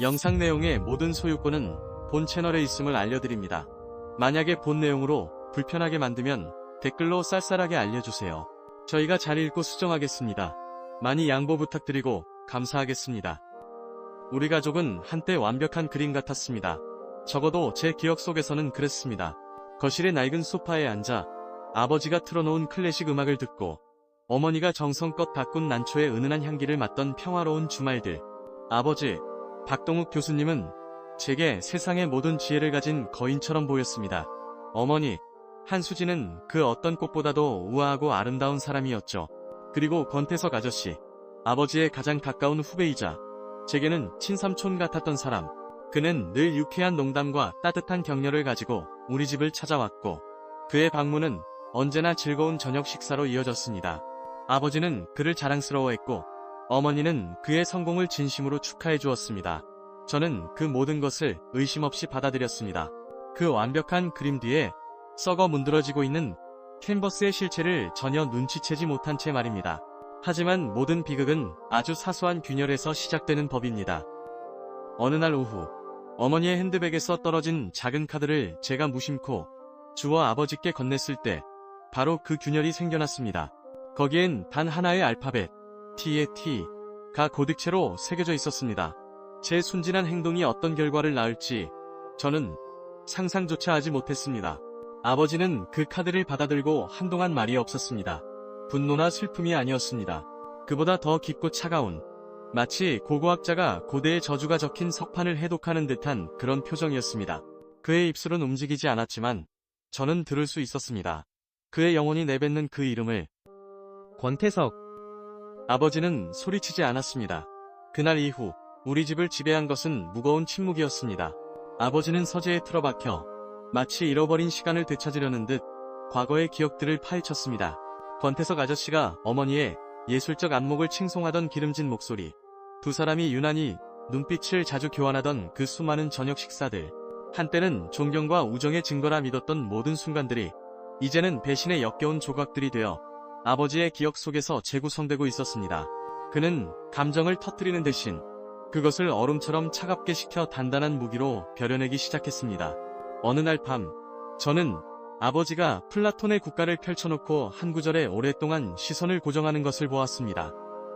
영상 내용의 모든 소유권은 본 채널에 있음을 알려드립니다. 만약에 본 내용으로 불편하게 만들면 댓글로 쌀쌀하게 알려주세요. 저희가 잘 읽고 수정하겠습니다. 많이 양보 부탁드리고 감사하겠습니다. 우리 가족은 한때 완벽한 그림 같았습니다. 적어도 제 기억 속에서는 그랬습니다. 거실의 낡은 소파에 앉아 아버지가 틀어놓은 클래식 음악을 듣고 어머니가 정성껏 가꾼 난초의 은은한 향기를 맡던 평화로운 주말들. 아버지, 박동욱 교수님은 제게 세상의 모든 지혜를 가진 거인처럼 보였습니다. 어머니, 한수진은 그 어떤 꽃보다도 우아하고 아름다운 사람이었죠. 그리고 권태석 아저씨, 아버지의 가장 가까운 후배이자 제게는 친삼촌 같았던 사람. 그는 늘 유쾌한 농담과 따뜻한 격려를 가지고 우리 집을 찾아왔고 그의 방문은 언제나 즐거운 저녁 식사로 이어졌습니다. 아버지는 그를 자랑스러워했고 어머니는 그의 성공을 진심으로 축하해 주었습니다. 저는 그 모든 것을 의심 없이 받아들였습니다. 그 완벽한 그림 뒤에 썩어 문드러지고 있는 캔버스의 실체를 전혀 눈치채지 못한 채 말입니다. 하지만 모든 비극은 아주 사소한 균열에서 시작되는 법입니다. 어느 날 오후, 어머니의 핸드백에서 떨어진 작은 카드를 제가 무심코 주워 아버지께 건넸을 때 바로 그 균열이 생겨났습니다. 거기엔 단 하나의 알파벳, T의 T가 고딕체로 새겨져 있었습니다. 제 순진한 행동이 어떤 결과를 낳을지 저는 상상조차 하지 못했습니다. 아버지는 그 카드를 받아들고 한동안 말이 없었습니다. 분노나 슬픔이 아니었습니다. 그보다 더 깊고 차가운 마치 고고학자가 고대의 저주가 적힌 석판을 해독하는 듯한 그런 표정이었습니다. 그의 입술은 움직이지 않았지만 저는 들을 수 있었습니다. 그의 영혼이 내뱉는 그 이름을 권태석, 아버지는 소리치지 않았습니다. 그날 이후 우리 집을 지배한 것은 무거운 침묵이었습니다. 아버지는 서재에 틀어박혀 마치 잃어버린 시간을 되찾으려는 듯 과거의 기억들을 파헤쳤습니다. 권태석 아저씨가 어머니의 예술적 안목을 칭송하던 기름진 목소리, 두 사람이 유난히 눈빛을 자주 교환하던 그 수많은 저녁 식사들, 한때는 존경과 우정의 증거라 믿었던 모든 순간들이 이제는 배신의 역겨운 조각들이 되어 아버지의 기억 속에서 재구성되고 있었습니다. 그는 감정을 터뜨리는 대신 그것을 얼음처럼 차갑게 식혀 단단한 무기로 벼려내기 시작했습니다. 어느 날 밤, 저는 아버지가 플라톤의 국가를 펼쳐놓고 한 구절에 오랫동안 시선을 고정하는 것을 보았습니다.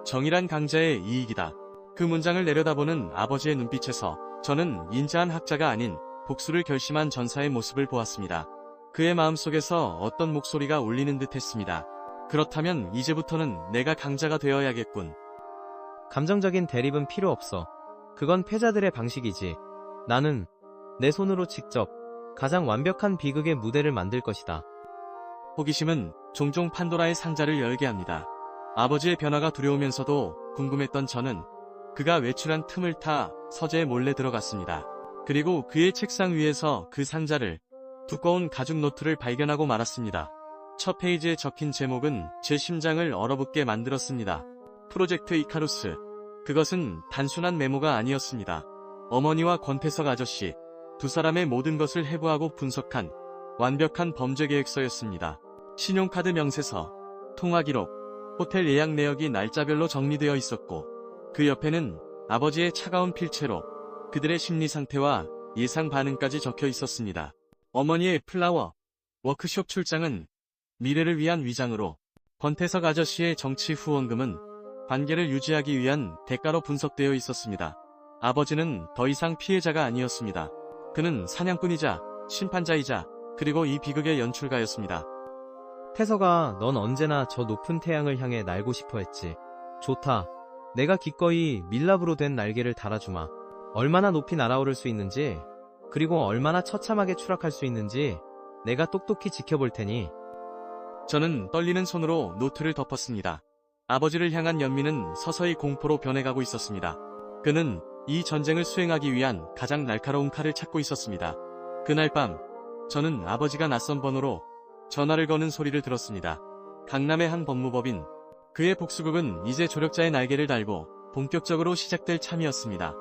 정의란 강자의 이익이다. 그 문장을 내려다보는 아버지의 눈빛에서 저는 인자한 학자가 아닌 복수를 결심한 전사의 모습을 보았습니다. 그의 마음속에서 어떤 목소리가 울리는 듯 했습니다. 그렇다면 이제부터는 내가 강자가 되어야겠군. 감정적인 대립은 필요 없어. 그건 패자들의 방식이지. 나는 내 손으로 직접 가장 완벽한 비극의 무대를 만들 것이다. 호기심은 종종 판도라의 상자를 열게 합니다. 아버지의 변화가 두려우면서도 궁금했던 저는 그가 외출한 틈을 타 서재에 몰래 들어갔습니다. 그리고 그의 책상 위에서 그 상자를 두꺼운 가죽 노트를 발견하고 말았습니다. 첫 페이지에 적힌 제목은 제 심장을 얼어붙게 만들었습니다. 프로젝트 이카루스. 그것은 단순한 메모가 아니었습니다. 어머니와 권태석 아저씨, 두 사람의 모든 것을 해부하고 분석한 완벽한 범죄 계획서였습니다. 신용카드 명세서, 통화 기록, 호텔 예약 내역이 날짜별로 정리되어 있었고, 그 옆에는 아버지의 차가운 필체로 그들의 심리 상태와 예상 반응까지 적혀 있었습니다. 어머니의 플라워, 워크숍 출장은 미래를 위한 위장으로, 권태석 아저씨의 정치 후원금은 관계를 유지하기 위한 대가로 분석되어 있었습니다. 아버지는 더 이상 피해자가 아니었습니다. 그는 사냥꾼이자 심판자이자 그리고 이 비극의 연출가였습니다. 태석아, 넌 언제나 저 높은 태양을 향해 날고 싶어 했지. 좋다. 내가 기꺼이 밀랍으로 된 날개를 달아주마. 얼마나 높이 날아오를 수 있는지, 그리고 얼마나 처참하게 추락할 수 있는지 내가 똑똑히 지켜볼 테니 저는 떨리는 손으로 노트를 덮었습니다. 아버지를 향한 연민은 서서히 공포로 변해가고 있었습니다. 그는 이 전쟁을 수행하기 위한 가장 날카로운 칼을 찾고 있었습니다. 그날 밤, 저는 아버지가 낯선 번호로 전화를 거는 소리를 들었습니다. 강남의 한 법무법인. 그의 복수극은 이제 조력자의 날개를 달고 본격적으로 시작될 참이었습니다.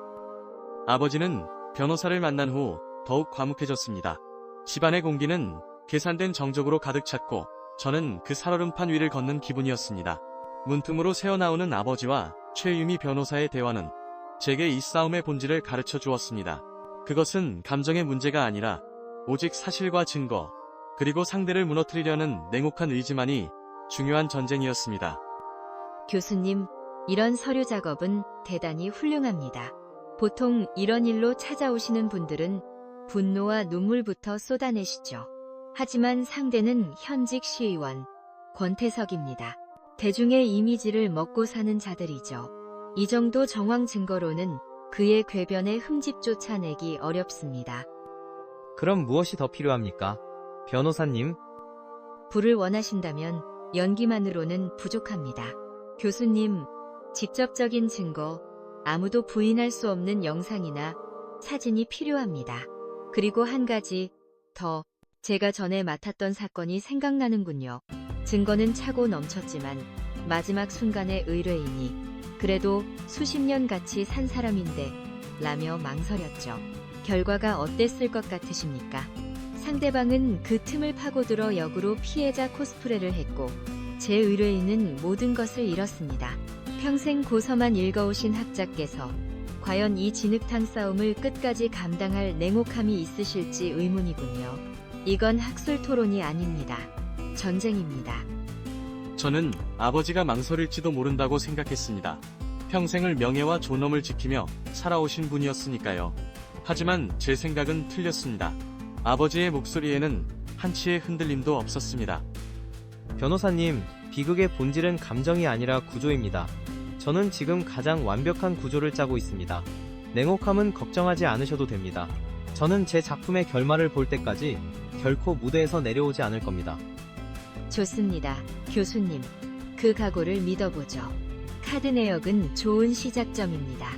아버지는 변호사를 만난 후 더욱 과묵해졌습니다. 집안의 공기는 계산된 정적으로 가득 찼고 저는 그 살얼음판 위를 걷는 기분이었습니다. 문틈으로 새어나오는 아버지와 최유미 변호사의 대화는 제게 이 싸움의 본질을 가르쳐 주었습니다. 그것은 감정의 문제가 아니라 오직 사실과 증거, 그리고 상대를 무너뜨리려는 냉혹한 의지만이 중요한 전쟁이었습니다. 교수님, 이런 서류 작업은 대단히 훌륭합니다. 보통 이런 일로 찾아오시는 분들은 분노와 눈물부터 쏟아내시죠. 하지만 상대는 현직 시의원, 권태석입니다. 대중의 이미지를 먹고 사는 자들이죠. 이 정도 정황 증거로는 그의 궤변의 흠집조차 내기 어렵습니다. 그럼 무엇이 더 필요합니까? 변호사님, 불을 원하신다면 연기만으로는 부족합니다. 교수님, 직접적인 증거, 아무도 부인할 수 없는 영상이나 사진이 필요합니다. 그리고 한 가지 더 제가 전에 맡았던 사건이 생각나는군요. 증거는 차고 넘쳤지만 마지막 순간에 의뢰인이 그래도 수십 년 같이 산 사람인데 라며 망설였죠. 결과가 어땠을 것 같으십니까? 상대방은 그 틈을 파고들어 역으로 피해자 코스프레를 했고 제 의뢰인은 모든 것을 잃었습니다. 평생 고서만 읽어오신 학자께서 과연 이 진흙탕 싸움을 끝까지 감당할 냉혹함이 있으실지 의문이군요. 이건 학술 토론이 아닙니다. 전쟁입니다. 저는 아버지가 망설일지도 모른다고 생각했습니다. 평생을 명예와 존엄을 지키며 살아오신 분이었으니까요. 하지만 제 생각은 틀렸습니다. 아버지의 목소리에는 한치의 흔들림도 없었습니다. 변호사님, 비극의 본질은 감정이 아니라 구조입니다. 저는 지금 가장 완벽한 구조를 짜고 있습니다. 냉혹함은 걱정하지 않으셔도 됩니다. 저는 제 작품의 결말을 볼 때까지 결코 무대에서 내려오지 않을 겁니다. 좋습니다. 교수님. 그 각오를 믿어보죠. 카드 내역은 좋은 시작점입니다.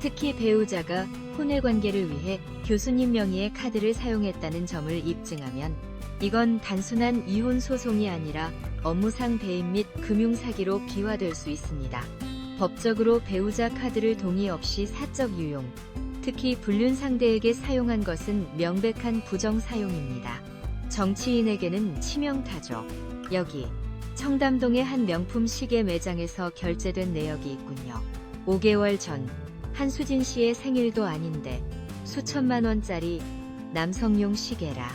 특히 배우자가 혼외 관계를 위해 교수님 명의의 카드를 사용했다는 점을 입증하면 이건 단순한 이혼 소송이 아니라 업무상 배임 및 금융 사기로 비화될 수 있습니다. 법적으로 배우자 카드를 동의 없이 사적 유용, 특히 불륜 상대에게 사용한 것은 명백한 부정 사용입니다. 정치인에게는 치명타죠. 여기 청담동의 한 명품 시계 매장에서 결제된 내역이 있군요. 5개월 전 한수진 씨의 생일도 아닌데 수천만 원짜리 남성용 시계라.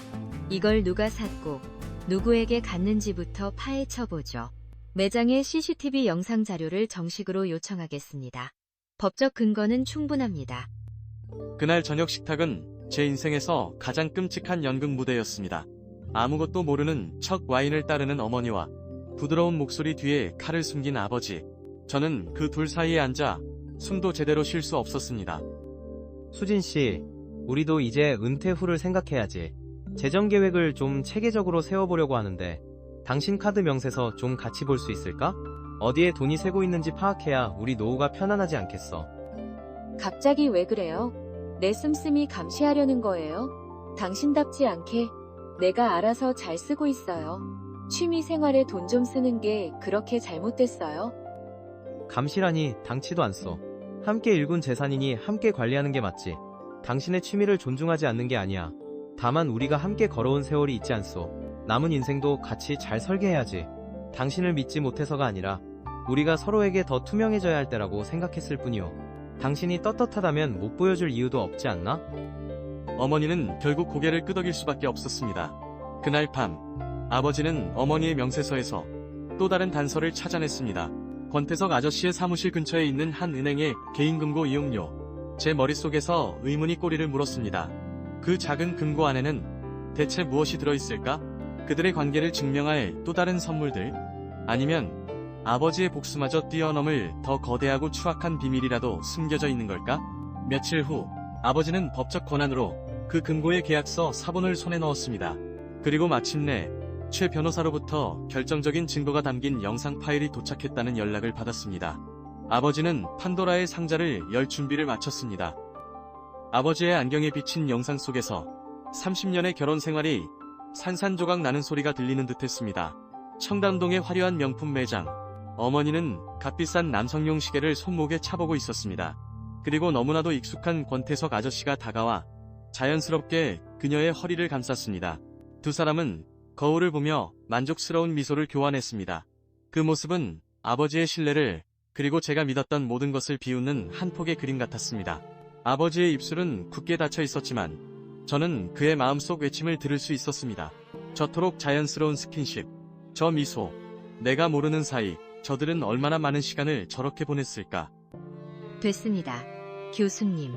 이걸 누가 샀고 누구에게 갔는지부터 파헤쳐 보죠. 매장의 CCTV 영상 자료를 정식으로 요청하겠습니다. 법적 근거는 충분합니다. 그날 저녁 식탁은 제 인생에서 가장 끔찍한 연극 무대였습니다. 아무것도 모르는 척 와인을 따르는 어머니와 부드러운 목소리 뒤에 칼을 숨긴 아버지. 저는 그 둘 사이에 앉아 숨도 제대로 쉴 수 없었습니다. 수진 씨, 우리도 이제 은퇴 후를 생각해야지. 재정 계획을 좀 체계적으로 세워보려고 하는데, 당신 카드 명세서 좀 같이 볼 수 있을까? 어디에 돈이 새고 있는지 파악해야 우리 노후가 편안하지 않겠어. 갑자기 왜 그래요? 내 씀씀이 감시하려는 거예요? 당신답지 않게 내가 알아서 잘 쓰고 있어요. 취미 생활에 돈 좀 쓰는 게 그렇게 잘못됐어요? 감시라니 당치도 않소. 함께 일군 재산이니 함께 관리하는 게 맞지. 당신의 취미를 존중하지 않는 게 아니야. 다만 우리가 함께 걸어온 세월이 있지 않소. 남은 인생도 같이 잘 설계해야지. 당신을 믿지 못해서가 아니라 우리가 서로에게 더 투명해져야 할 때라고 생각했을 뿐이오. 당신이 떳떳하다면 못 보여줄 이유도 없지 않나? 어머니는 결국 고개를 끄덕일 수밖에 없었습니다. 그날 밤, 아버지는 어머니의 명세서에서 또 다른 단서를 찾아냈습니다. 권태석 아저씨의 사무실 근처에 있는 한 은행의 개인금고 이용료. 제 머릿속에서 의문이 꼬리를 물었습니다. 그 작은 금고 안에는 대체 무엇이 들어있을까? 그들의 관계를 증명할 또 다른 선물들? 아니면 아버지의 복수마저 뛰어넘을 더 거대하고 추악한 비밀이라도 숨겨져 있는 걸까? 며칠 후, 아버지는 법적 권한으로 그 금고의 계약서 사본을 손에 넣었습니다. 그리고 마침내 최 변호사로부터 결정적인 증거가 담긴 영상 파일이 도착했다는 연락을 받았습니다. 아버지는 판도라의 상자를 열 준비를 마쳤습니다. 아버지의 안경에 비친 영상 속에서 30년의 결혼 생활이 산산조각 나는 소리가 들리는 듯 했습니다. 청담동의 화려한 명품 매장. 어머니는 값비싼 남성용 시계를 손목에 차보고 있었습니다. 그리고 너무나도 익숙한 권태석 아저씨가 다가와 자연스럽게 그녀의 허리를 감쌌습니다. 두 사람은 거울을 보며 만족스러운 미소를 교환했습니다. 그 모습은 아버지의 신뢰를 그리고 제가 믿었던 모든 것을 비웃는 한 폭의 그림 같았습니다. 아버지의 입술은 굳게 닫혀 있었지만 저는 그의 마음속 외침을 들을 수 있었습니다. 저토록 자연스러운 스킨십, 저 미소, 내가 모르는 사이 저들은 얼마나 많은 시간을 저렇게 보냈을까. 됐습니다. 교수님.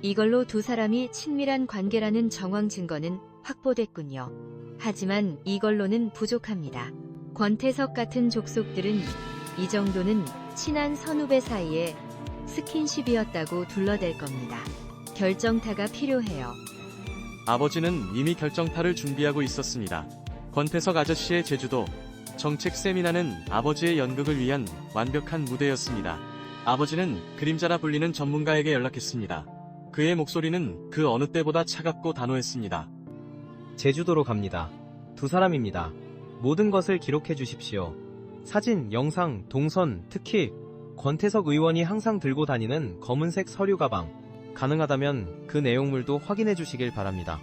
이걸로 두 사람이 친밀한 관계라는 정황 증거는 확보됐군요. 하지만 이걸로는 부족합니다. 권태석 같은 족속들은 이 정도는 친한 선후배 사이에 스킨십이었다고 둘러댈 겁니다. 결정타가 필요해요. 아버지는 이미 결정타를 준비하고 있었습니다. 권태석 아저씨의 제주도, 정책 세미나는 아버지의 연극을 위한 완벽한 무대였습니다. 아버지는 그림자라 불리는 전문가에게 연락했습니다. 그의 목소리는 그 어느 때보다 차갑고 단호했습니다. 제주도로 갑니다. 두 사람입니다. 모든 것을 기록해 주십시오. 사진, 영상, 동선, 특히 권태석 의원이 항상 들고 다니는 검은색 서류 가방. 가능하다면 그 내용물도 확인해 주시길 바랍니다.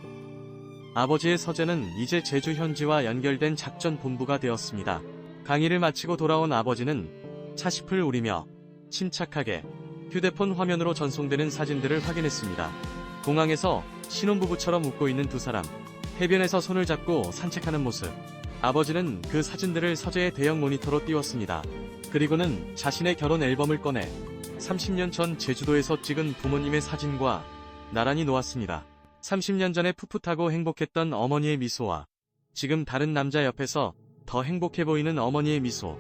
아버지의 서재는 이제 제주 현지와 연결된 작전 본부가 되었습니다. 강의를 마치고 돌아온 아버지는 차심을 우리며 침착하게 휴대폰 화면으로 전송되는 사진들을 확인했습니다. 공항에서 신혼부부처럼 웃고 있는 두 사람, 해변에서 손을 잡고 산책하는 모습. 아버지는 그 사진들을 서재의 대형 모니터로 띄웠습니다. 그리고는 자신의 결혼 앨범을 꺼내 30년 전 제주도에서 찍은 부모님의 사진과 나란히 놓았습니다. 30년 전에 풋풋하고 행복했던 어머니의 미소와 지금 다른 남자 옆에서 더 행복해 보이는 어머니의 미소.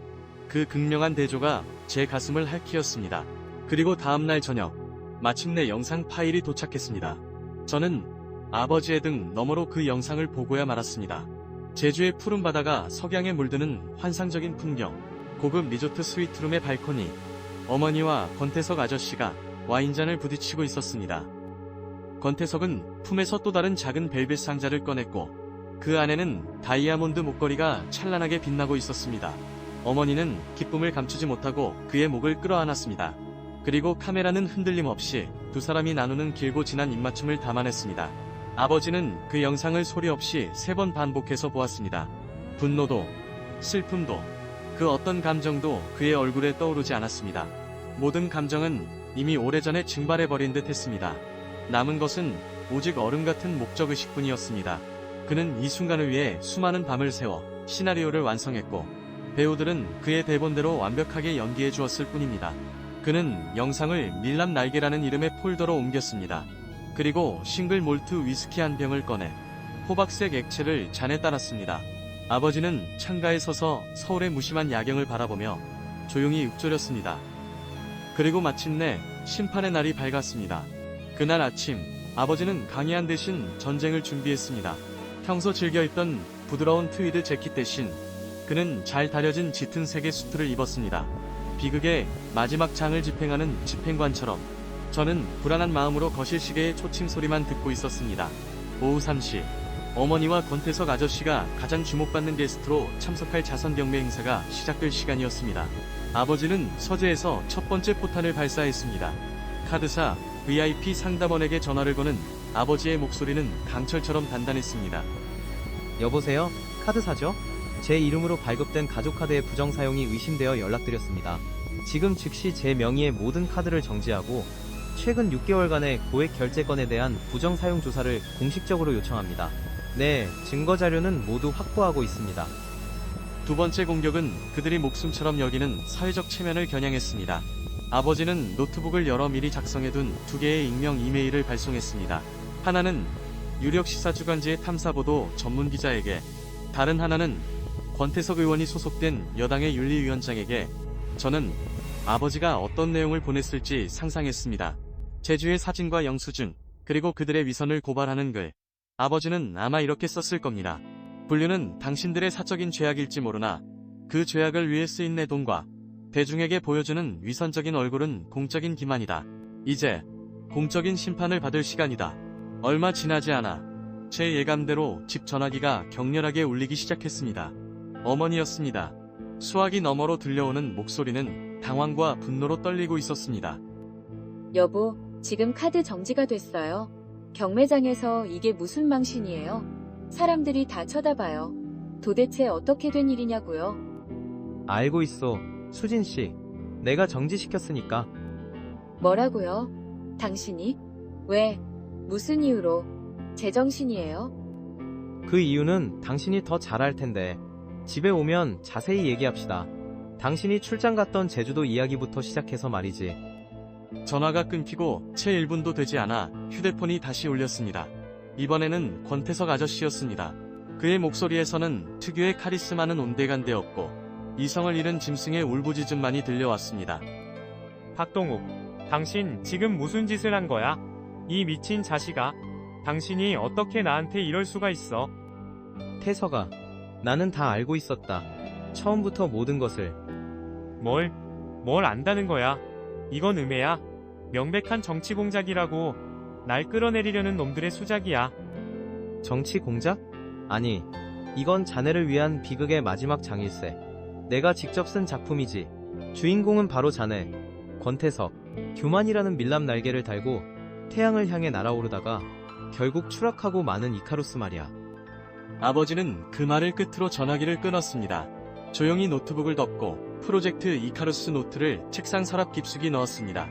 그 극명한 대조가 제 가슴을 핥히었습니다. 그리고 다음날 저녁, 마침내 영상 파일이 도착했습니다. 저는 아버지의 등 너머로 그 영상을 보고야 말았습니다. 제주의 푸른 바다가 석양에 물드는 환상적인 풍경, 고급 리조트 스위트룸의 발코니, 어머니와 권태석 아저씨가 와인잔을 부딪히고 있었습니다. 권태석은 품에서 또 다른 작은 벨벳 상자를 꺼냈고 그 안에는 다이아몬드 목걸이가 찬란하게 빛나고 있었습니다. 어머니는 기쁨을 감추지 못하고 그의 목을 끌어안았습니다. 그리고 카메라는 흔들림 없이 두 사람이 나누는 길고 진한 입맞춤을 담아냈습니다. 아버지는 그 영상을 소리 없이 세 번 반복해서 보았습니다. 분노도, 슬픔도, 그 어떤 감정도 그의 얼굴에 떠오르지 않았습니다. 모든 감정은 이미 오래전에 증발해버린 듯 했습니다. 남은 것은 오직 얼음 같은 목적의식 뿐이었습니다. 그는 이 순간을 위해 수많은 밤을 새워 시나리오를 완성했고 배우들은 그의 대본대로 완벽하게 연기해 주었을 뿐입니다. 그는 영상을 밀랍 날개라는 이름의 폴더로 옮겼습니다. 그리고 싱글 몰트 위스키 한 병을 꺼내 호박색 액체를 잔에 따랐습니다. 아버지는 창가에 서서 서울의 무심한 야경을 바라보며 조용히 읊조렸습니다. 그리고 마침내 심판의 날이 밝았습니다. 그날 아침 아버지는 강의한 대신 전쟁을 준비했습니다. 평소 즐겨 입던 부드러운 트위드 재킷 대신 그는 잘 다려진 짙은 색의 수트를 입었습니다. 비극의 마지막 장을 집행하는 집행관처럼 저는 불안한 마음으로 거실 시계의 초침 소리만 듣고 있었습니다. 오후 3시 어머니와 권태석 아저씨가 가장 주목받는 게스트로 참석할 자선경매 행사가 시작될 시간이었습니다. 아버지는 서재에서 첫 번째 포탄을 발사했습니다. 카드사 VIP 상담원에게 전화를 거는 아버지의 목소리는 강철처럼 단단했습니다. 여보세요? 카드 사죠? 제 이름으로 발급된 가족카드의 부정 사용이 의심되어 연락드렸습니다. 지금 즉시 제 명의의 모든 카드를 정지하고 최근 6개월간의 고액 결제 건에 대한 부정 사용 조사를 공식적으로 요청합니다. 네, 증거 자료는 모두 확보하고 있습니다. 두 번째 공격은 그들이 목숨처럼 여기는 사회적 체면을 겨냥했습니다. 아버지는 노트북을 열어 미리 작성해둔 두 개의 익명 이메일을 발송했습니다. 하나는 유력 시사주간지의 탐사보도 전문 기자에게, 다른 하나는 권태석 의원이 소속된 여당의 윤리위원장에게 저는 아버지가 어떤 내용을 보냈을지 상상했습니다. 제주의 사진과 영수증, 그리고 그들의 위선을 고발하는 글. 아버지는 아마 이렇게 썼을 겁니다. 분류는 당신들의 사적인 죄악일지 모르나 그 죄악을 위해 쓰인 내 돈과 대중에게 보여주는 위선적인 얼굴은 공적인 기만이다. 이제 공적인 심판을 받을 시간이다. 얼마 지나지 않아 제 예감대로 집 전화기가 격렬하게 울리기 시작했습니다. 어머니였습니다. 수화기 너머로 들려오는 목소리는 당황과 분노로 떨리고 있었습니다. 여보, 지금 카드 정지가 됐어요. 경매장에서 이게 무슨 망신이에요? 사람들이 다 쳐다봐요. 도대체 어떻게 된 일이냐고요? 알고 있어, 수진 씨. 내가 정지시켰으니까. 뭐라고요? 당신이? 왜? 무슨 이유로? 제정신이에요? 그 이유는 당신이 더 잘할 텐데. 집에 오면 자세히 얘기합시다. 당신이 출장 갔던 제주도 이야기부터 시작해서 말이지. 전화가 끊기고 채 1분도 되지 않아 휴대폰이 다시 울렸습니다. 이번에는 권태석 아저씨였습니다. 그의 목소리에서는 특유의 카리스마는 온데간데없고 이성을 잃은 짐승의 울부짖음만이 들려왔습니다. 박동욱, 당신 지금 무슨 짓을 한 거야? 이 미친 자식아. 당신이 어떻게 나한테 이럴 수가 있어? 태서가. 나는 다 알고 있었다. 처음부터 모든 것을. 뭘, 뭘 안다는 거야? 이건 음해야. 명백한 정치 공작이라고. 날 끌어내리려는 놈들의 수작이야. 정치 공작? 아니, 이건 자네를 위한 비극의 마지막 장일세. 내가 직접 쓴 작품이지. 주인공은 바로 자네. 권태석. 교만이라는 밀랍 날개를 달고 태양을 향해 날아오르다가 결국 추락하고 마는 이카루스 말이야. 아버지는 그 말을 끝으로 전화기를 끊었습니다. 조용히 노트북을 덮고 프로젝트 이카루스 노트를 책상 서랍 깊숙이 넣었습니다.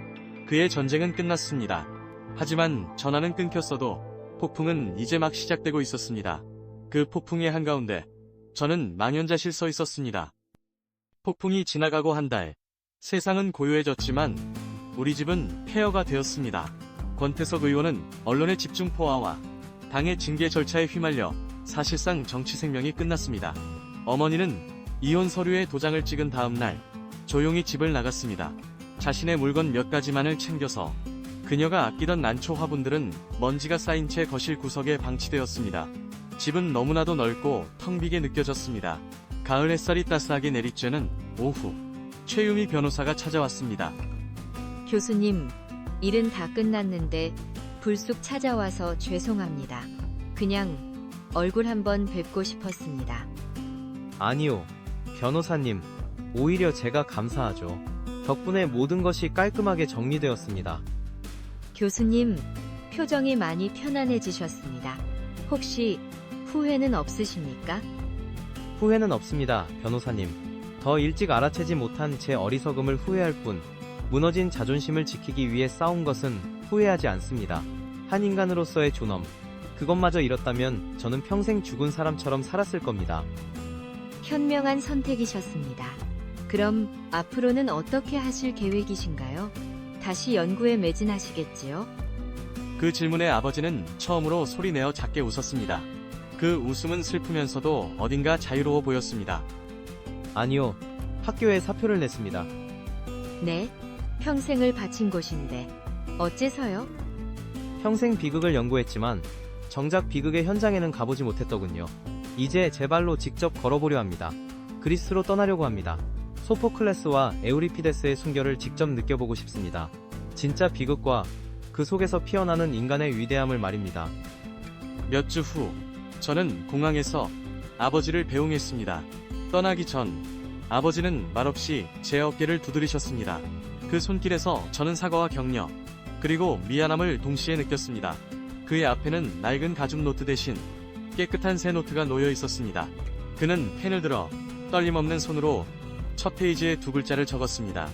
그의 전쟁은 끝났습니다. 하지만 전화는 끊겼어도 폭풍은 이제 막 시작되고 있었습니다. 그 폭풍의 한가운데 저는 망연자실 서 있었습니다. 폭풍이 지나가고 한 달, 세상은 고요해졌지만 우리 집은 폐허가 되었습니다. 권태석 의원은 언론의 집중 포화와 당의 징계 절차에 휘말려 사실상 정치 생명이 끝났습니다. 어머니는 이혼 서류에 도장을 찍은 다음 날 조용히 집을 나갔습니다. 자신의 물건 몇 가지만을 챙겨서 그녀가 아끼던 난초 화분들은 먼지가 쌓인 채 거실 구석에 방치되었습니다. 집은 너무나도 넓고 텅 비게 느껴졌습니다. 가을 햇살이 따스하게 내리쬐는 오후 최유미 변호사가 찾아왔습니다. 교수님, 일은 다 끝났는데 불쑥 찾아와서 죄송합니다. 그냥 얼굴 한번 뵙고 싶었습니다. 아니요. 변호사님. 오히려 제가 감사하죠. 덕분에 모든 것이 깔끔하게 정리되었습니다. 교수님, 표정이 많이 편안해지셨습니다. 혹시 후회는 없으십니까? 후회는 없습니다, 변호사님. 더 일찍 알아채지 못한 제 어리석음을 후회할 뿐, 무너진 자존심을 지키기 위해 싸운 것은 후회하지 않습니다. 한 인간으로서의 존엄, 그것마저 잃었다면 저는 평생 죽은 사람처럼 살았을 겁니다. 현명한 선택이셨습니다. 그럼 앞으로는 어떻게 하실 계획이신가요? 다시 연구에 매진하시겠지요? 그 질문에 아버지는 처음으로 소리내어 작게 웃었습니다. 그 웃음은 슬프면서도 어딘가 자유로워 보였습니다. 아니요, 학교에 사표를 냈습니다. 네, 평생을 바친 곳인데 어째서요? 평생 비극을 연구했지만 정작 비극의 현장에는 가보지 못했더군요. 이제 제 발로 직접 걸어보려 합니다. 그리스로 떠나려고 합니다. 소포클레스와 에우리피데스의 순결을 직접 느껴보고 싶습니다. 진짜 비극과 그 속에서 피어나는 인간의 위대함을 말입니다. 몇 주 후, 저는 공항에서 아버지를 배웅했습니다. 떠나기 전, 아버지는 말없이 제 어깨를 두드리셨습니다. 그 손길에서 저는 사과와 격려, 그리고 미안함을 동시에 느꼈습니다. 그의 앞에는 낡은 가죽 노트 대신 깨끗한 새 노트가 놓여 있었습니다. 그는 펜을 들어 떨림 없는 손으로 첫 페이지에 두 글자를 적었습니다.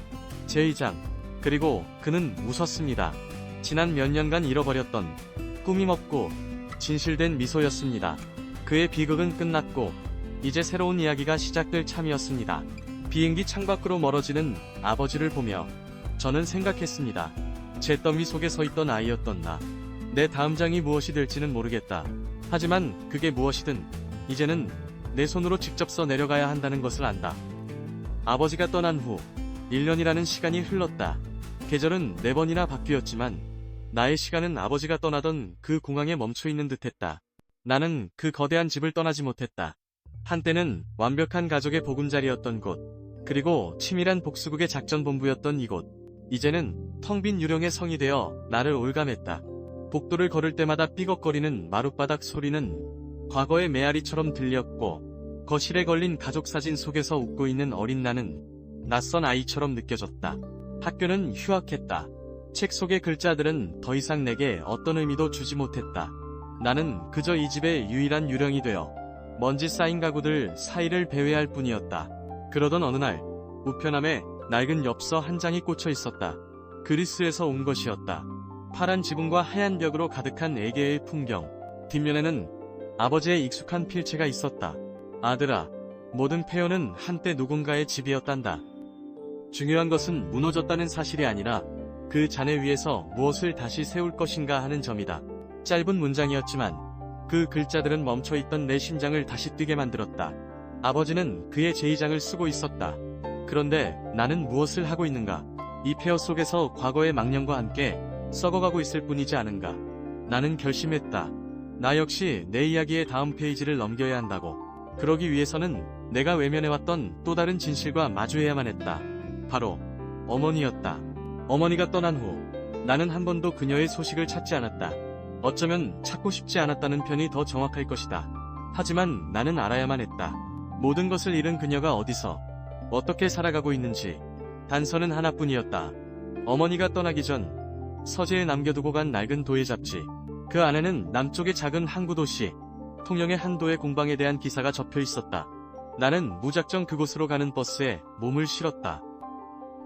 제2장. 그리고 그는 웃었습니다. 지난 몇 년간 잃어버렸던 꾸밈없고 진실된 미소였습니다. 그의 비극은 끝났고 이제 새로운 이야기가 시작될 참이었습니다. 비행기 창밖으로 멀어지는 아버지를 보며 저는 생각했습니다. 제 더미 속에 서 있던 아이였던 나. 내 다음 장이 무엇이 될지는 모르겠다. 하지만 그게 무엇이든 이제는 내 손으로 직접 써 내려가야 한다는 것을 안다. 아버지가 떠난 후 1년이라는 시간이 흘렀다. 계절은 네 번이나 바뀌었지만 나의 시간은 아버지가 떠나던 그 공항에 멈춰 있는 듯했다. 나는 그 거대한 집을 떠나지 못했다. 한때는 완벽한 가족의 보금자리였던 곳, 그리고 치밀한 복수국의 작전본부였던 이곳. 이제는 텅 빈 유령의 성이 되어 나를 올감했다. 복도를 걸을 때마다 삐걱거리는 마룻바닥 소리는 과거의 메아리처럼 들렸고, 거실에 걸린 가족 사진 속에서 웃고 있는 어린 나는 낯선 아이처럼 느껴졌다. 학교는 휴학했다. 책 속의 글자들은 더 이상 내게 어떤 의미도 주지 못했다. 나는 그저 이 집의 유일한 유령이 되어 먼지 쌓인 가구들 사이를 배회할 뿐이었다. 그러던 어느 날, 우편함에 낡은 엽서 한 장이 꽂혀 있었다. 그리스에서 온 것이었다. 파란 지붕과 하얀 벽으로 가득한 애개의 풍경. 뒷면에는 아버지의 익숙한 필체가 있었다. 아들아, 모든 폐허는 한때 누군가의 집이었단다. 중요한 것은 무너졌다는 사실이 아니라 그 잔해 위에서 무엇을 다시 세울 것인가 하는 점이다. 짧은 문장이었지만 그 글자들은 멈춰있던 내 심장을 다시 뛰게 만들었다. 아버지는 그의 제2장을 쓰고 있었다. 그런데 나는 무엇을 하고 있는가? 이 폐허 속에서 과거의 망령과 함께 썩어가고 있을 뿐이지 않은가? 나는 결심했다. 나 역시 내 이야기의 다음 페이지를 넘겨야 한다고. 그러기 위해서는 내가 외면해왔던 또 다른 진실과 마주해야만 했다. 바로 어머니였다. 어머니가 떠난 후 나는 한 번도 그녀의 소식을 찾지 않았다. 어쩌면 찾고 싶지 않았다는 편이 더 정확할 것이다. 하지만 나는 알아야만 했다. 모든 것을 잃은 그녀가 어디서 어떻게 살아가고 있는지 단서는 하나뿐이었다. 어머니가 떠나기 전 서재에 남겨두고 간 낡은 도예 잡지. 그 안에는 남쪽의 작은 항구 도시 통영의 한 도의 공방에 대한 기사가 적혀 있었다. 나는 무작정 그곳으로 가는 버스에 몸을 실었다.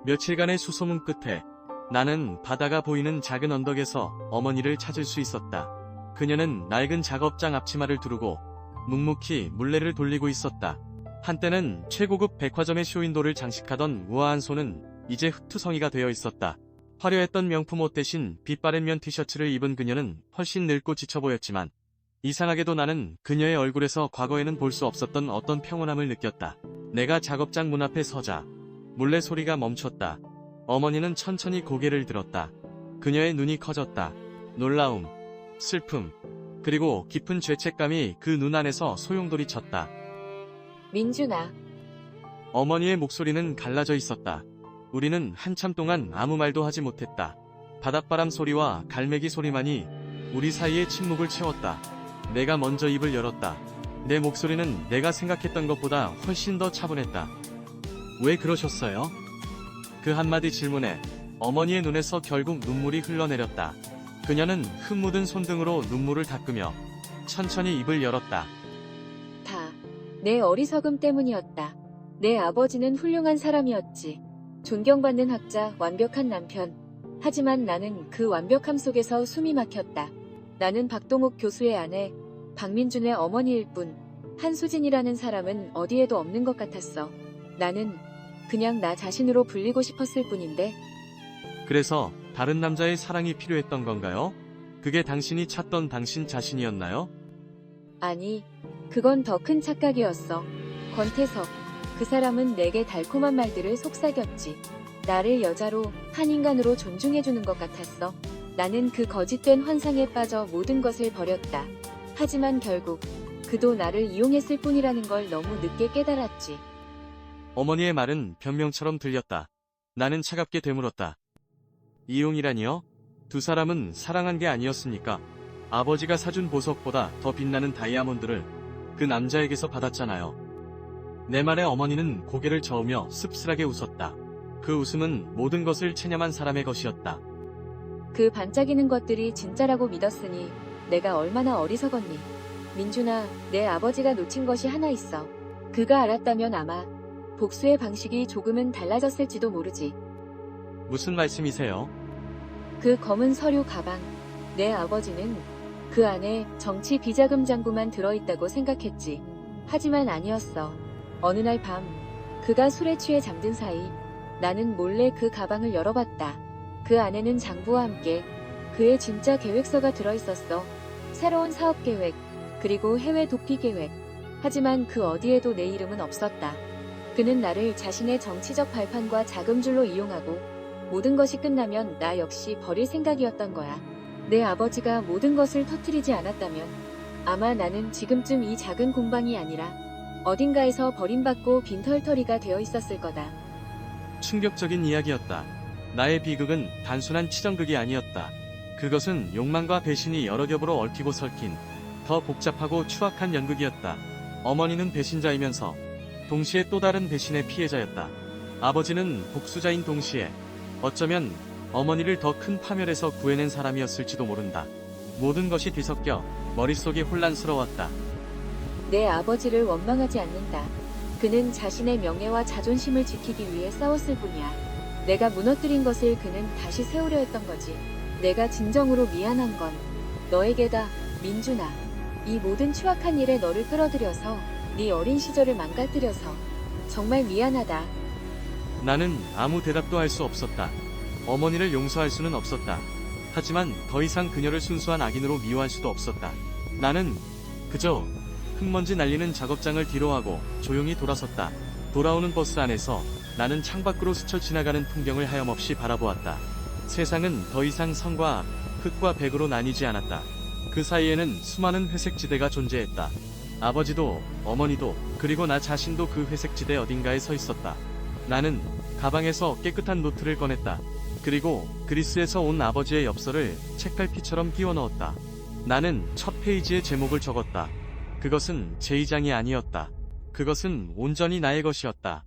며칠간의 수소문 끝에 나는 바다가 보이는 작은 언덕에서 어머니를 찾을 수 있었다. 그녀는 낡은 작업장 앞치마를 두르고 묵묵히 물레를 돌리고 있었다. 한때는 최고급 백화점의 쇼윈도를 장식하던 우아한 손은 이제 흑투성이가 되어 있었다. 화려했던 명품 옷 대신 빛바랜 면 티셔츠를 입은 그녀는 훨씬 늙고 지쳐 보였지만 이상하게도 나는 그녀의 얼굴에서 과거에는 볼 수 없었던 어떤 평온함을 느꼈다. 내가 작업장 문 앞에 서자 물레 소리가 멈췄다. 어머니는 천천히 고개를 들었다. 그녀의 눈이 커졌다. 놀라움, 슬픔, 그리고 깊은 죄책감이 그 눈 안에서 소용돌이 쳤다. 민준아, 어머니의 목소리는 갈라져 있었다. 우리는 한참 동안 아무 말도 하지 못했다. 바닷바람 소리와 갈매기 소리만이 우리 사이의 침묵을 채웠다. 내가 먼저 입을 열었다. 내 목소리는 내가 생각했던 것보다 훨씬 더 차분했다. 왜 그러셨어요? 그 한마디 질문에 어머니의 눈에서 결국 눈물이 흘러내렸다. 그녀는 흙 묻은 손등으로 눈물을 닦으며 천천히 입을 열었다. 다 내 어리석음 때문이었다. 내 아버지는 훌륭한 사람이었지. 존경받는 학자, 완벽한 남편. 하지만 나는 그 완벽함 속에서 숨이 막혔다. 나는 박동욱 교수의 아내, 박민준의 어머니일 뿐, 한수진이라는 사람은 어디에도 없는 것 같았어. 나는 그냥 나 자신으로 불리고 싶었을 뿐인데, 그래서 다른 남자의 사랑이 필요했던 건가요? 그게 당신이 찾던 당신 자신이었나요? 아니, 그건 더 큰 착각이었어. 권태석, 그 사람은 내게 달콤한 말들을 속삭였지. 나를 여자로, 한 인간으로 존중해주는 것 같았어. 나는 그 거짓된 환상에 빠져 모든 것을 버렸다. 하지만 결국, 그도 나를 이용했을 뿐이라는 걸 너무 늦게 깨달았지. 어머니의 말은 변명처럼 들렸다. 나는 차갑게 되물었다. 이용이라니요? 두 사람은 사랑한 게 아니었습니까? 아버지가 사준 보석보다 더 빛나는 다이아몬드를 그 남자에게서 받았잖아요. 내 말에 어머니는 고개를 저으며 씁쓸하게 웃었다. 그 웃음은 모든 것을 체념한 사람의 것이었다. 그 반짝이는 것들이 진짜라고 믿었으니 내가 얼마나 어리석었니. 민준아, 내 아버지가 놓친 것이 하나 있어. 그가 알았다면 아마 복수의 방식이 조금은 달라졌을지도 모르지. 무슨 말씀이세요? 그 검은 서류 가방. 내 아버지는 그 안에 정치 비자금 장부만 들어있다고 생각했지. 하지만 아니었어. 어느 날 밤, 그가 술에 취해 잠든 사이, 나는 몰래 그 가방을 열어봤다. 그 안에는 장부와 함께 그의 진짜 계획서가 들어있었어. 새로운 사업 계획, 그리고 해외 도피 계획. 하지만 그 어디에도 내 이름은 없었다. 그는 나를 자신의 정치적 발판과 자금줄로 이용하고 모든 것이 끝나면 나 역시 버릴 생각이었던 거야. 내 아버지가 모든 것을 터뜨리지 않았다면 아마 나는 지금쯤 이 작은 공방이 아니라 어딘가에서 버림받고 빈털터리가 되어 있었을 거다. 충격적인 이야기였다. 나의 비극은 단순한 치정극이 아니었다. 그것은 욕망과 배신이 여러 겹으로 얽히고 설킨 더 복잡하고 추악한 연극이었다. 어머니는 배신자이면서 동시에 또 다른 배신의 피해자였다. 아버지는 복수자인 동시에 어쩌면 어머니를 더 큰 파멸에서 구해낸 사람이었을지도 모른다. 모든 것이 뒤섞여 머릿속이 혼란스러웠다. 내 아버지를 원망하지 않는다. 그는 자신의 명예와 자존심을 지키기 위해 싸웠을 뿐이야. 내가 무너뜨린 것을 그는 다시 세우려 했던 거지. 내가 진정으로 미안한 건 너에게다, 민준아. 이 모든 추악한 일에 너를 끌어들여서 네 어린 시절을 망가뜨려서 정말 미안하다. 나는 아무 대답도 할 수 없었다. 어머니를 용서할 수는 없었다. 하지만 더 이상 그녀를 순수한 악인으로 미워할 수도 없었다. 나는 그저 흙먼지 날리는 작업장을 뒤로 하고 조용히 돌아섰다. 돌아오는 버스 안에서 나는 창밖으로 스쳐 지나가는 풍경을 하염없이 바라보았다. 세상은 더 이상 성과 흙과 백으로 나뉘지 않았다. 그 사이에는 수많은 회색 지대가 존재했다. 아버지도 어머니도 그리고 나 자신도 그 회색지대 어딘가에 서 있었다. 나는 가방에서 깨끗한 노트를 꺼냈다. 그리고 그리스에서 온 아버지의 엽서를 책갈피처럼 끼워 넣었다. 나는 첫 페이지에 제목을 적었다. 그것은 제 이장이 아니었다. 그것은 온전히 나의 것이었다.